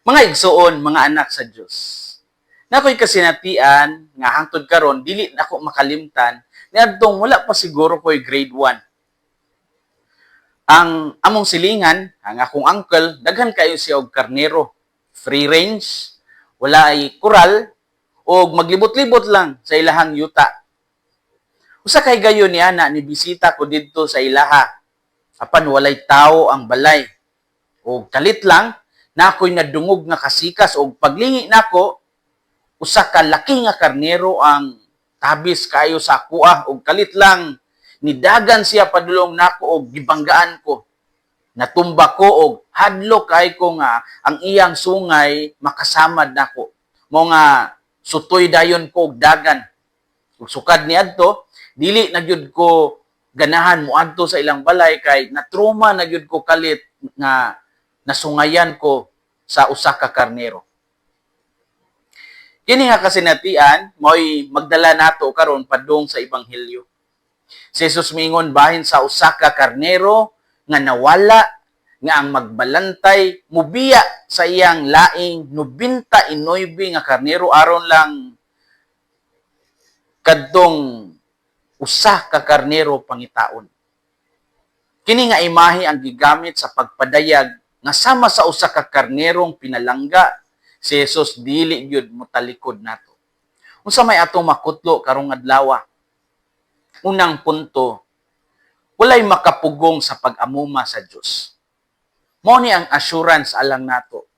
Mga igsoon, mga anak sa Dios. Nakoy kasinatian nga hangtod karon dili na ako makalimtan niadtong wala pa siguro ko'y grade 1. Ang among silingan, ang akong uncle, daghan kayo siya og karnero. Free range, wala ay kural, o maglibot-libot lang sa ilahang yuta. Usa kay gayon ni ana ni bisita ko didto sa ilaha. Apan walay tao ang balay. O kalit lang na ako'y nadungog nga kasikas o paglingi nako usa ka laki nga karnero ang tabis kayo sa kuha og kalit lang nidagan siya padulong nako og gibanggaan ko. Natumba ko og hadlo kay ko nga ang iyang sungay makasamad nako. Mo nga sutoy dayon ko og dagan. Ug sukad niadto dili na gyud ko ganahan moadto sa ilang balay kay natruma na gyud ko kalit nga nasungayan ko sa usa ka karnero. Kini nga kasinatian mo'y magdala nato karon padung sa ebanghelyo. Si Jesus mingon bahin sa usa ka karnero nga nawala nga ang magbalantay mubiya sa iyang laing 99 nga karnero aron lang kadtong usa ka karnero pangitaon. Kini nga imahe ang gigamit sa pagpadayag nga sama sa usa ka karnerong pinalangga si Jesus dili gyud motalikod nato. Unsa may atong makutlo karong adlaw? Unang punto, walay makapugong sa pag-amuma sa Dios. Mao ni ang assurance alang nato.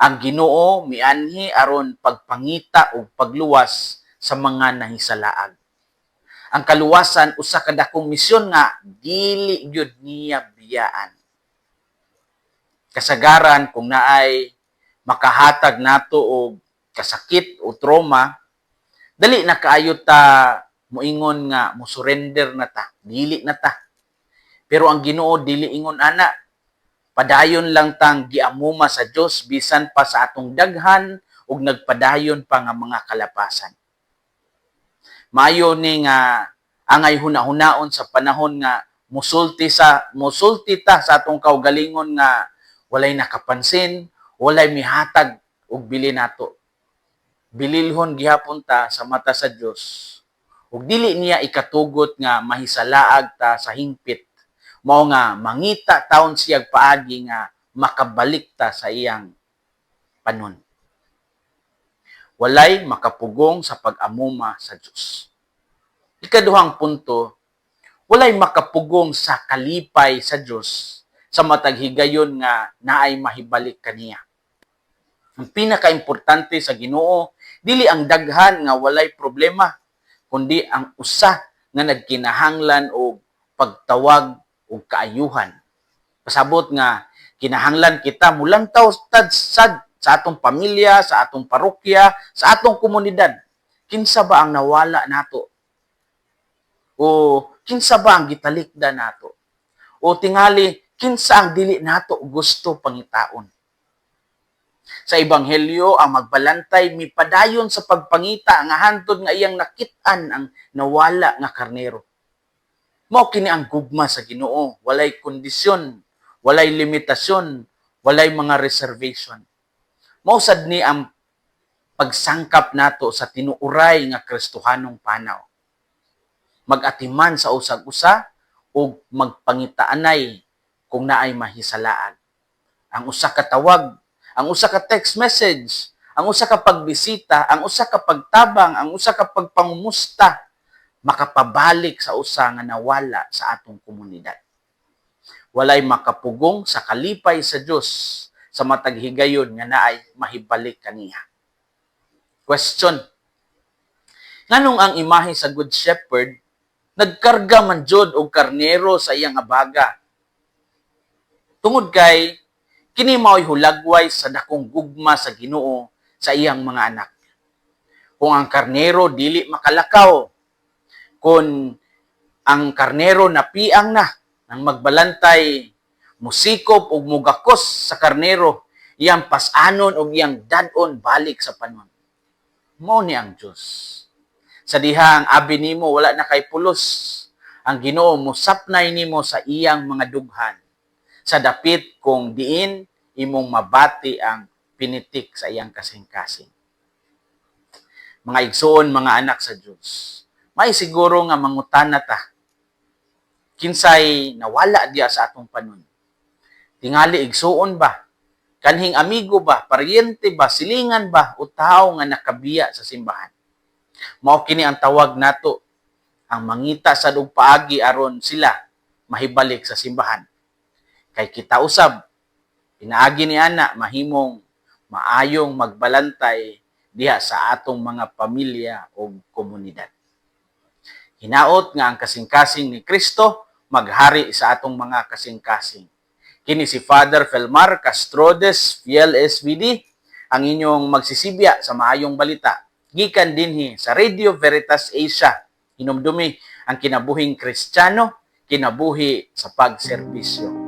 Ang Ginoo mianhi aron pagpangita o pagluwas sa mga nahisalaag. Ang kaluwasan usa ka dakong misyon nga dili gyud niya biyaan. Kasagaran kung naay makahatag nato og kasakit o trauma, dali na kaayo ta moingon nga mo surrender na ta, dili na ta. Pero ang Ginoo dili ingon ana, padayon lang tang giamuma sa Dios bisan pa sa atong daghan ug nagpadayon pa nga mga kalapasan. Mayo ni nga angay hunahunaon sa panahon nga musulti sa musulti ta sa atong kaugalingon nga walay nakapansin, walay mihatag og bili nato. Bililhon gihapon ta sa mata sa Dios. Ug dili niya ikatugot nga mahisalaag ta sa hingpit. Mao nga mangita taon siyag paagi nga makabalik ta sa iyang panon. Walay makapugong sa pag-amuma sa Dios. Ikaduhang punto, walay makapugong sa kalipay sa Dios sa matag higayon nga naay mahibalik kaniya. Ang pinakaimportante sa Ginoo dili ang daghan nga walay problema kundi ang usa nga nagkinahanglan og pagtawag og kaayuhan. Pasabot nga kinahanglan kita mulantaw tad sad sa atong pamilya, sa atong parokya, sa atong komunidad. Kinsa ba ang nawala nato? O kinsa ba ang gitalikda nato? O tingali kinsa ang dili nato gusto pangitaon? Sa ebanghelyo ang magbalantay mipadayon sa pagpangita nga hantod nga iyang nakit-an ang nawala nga karnero. Mao kini ang gugma sa Ginoo, walay kondisyon, walay limitasyon, walay mga reservation. Mao sad ni ang pagsangkap nato sa tinuuray nga Kristohanong panaw. Magatiman sa usag-usa o magpangitaanay kung naay mahisalaag. Ang usa ka tawag, ang usa ka text message, ang usa ka pagbisita, ang usa ka pagtabang, ang usa ka pagpangumusta makapabalik sa usa nga nawala sa atong komunidad. Walay makapugong sa kalipay sa Dios sa matag higayon nga naay mahibalik kaniya. Question. Nganong ang imahe sa Good Shepherd nagkarga man jud og karnero sa iyang abaga? Tungod kay kini mao'y hulagway sa dakong gugma sa Ginoo sa iyang mga anak. Kung ang karnero dili makalakaw, kung ang karnero napiang na nang magbalantay musikop ug mugakos sa karnero iyang pasanon ug iyang dadon balik sa panon. Mao ni ang Dios. Sa diha ang abi nimo wala na kay pulos. Ang Ginoo musapnay nimo sa iyang mga dughan sa dapit kung diin imong mabati ang pinitik sa iyang kasing-kasing. Mga igsoon, mga anak sa Diyos, may siguro nga mangutana ta. Kinsay nawala diya sa atong panon. Tingali igsuon ba? Kanhing amigo ba? Paryente ba? Silingan ba? O tao nga nakabiya sa simbahan? Mao kini ang tawag nato ang mangita sa paagi aron sila mahibalik sa simbahan. Kay kita usab pinaagi ni ana mahimong maayong magbalantay diha sa atong mga pamilya o komunidad. Hinaot nga ang kasing-kasing ni Kristo maghari sa atong mga kasing-kasing. Kini si Father Felmar Castrodes, Fiel SVD, ang inyong magsisibya sa maayong balita. Gikan dinhi sa Radio Veritas Asia. Hinumdumi ang kinabuhing Kristiyano, kinabuhi sa pagserbisyo.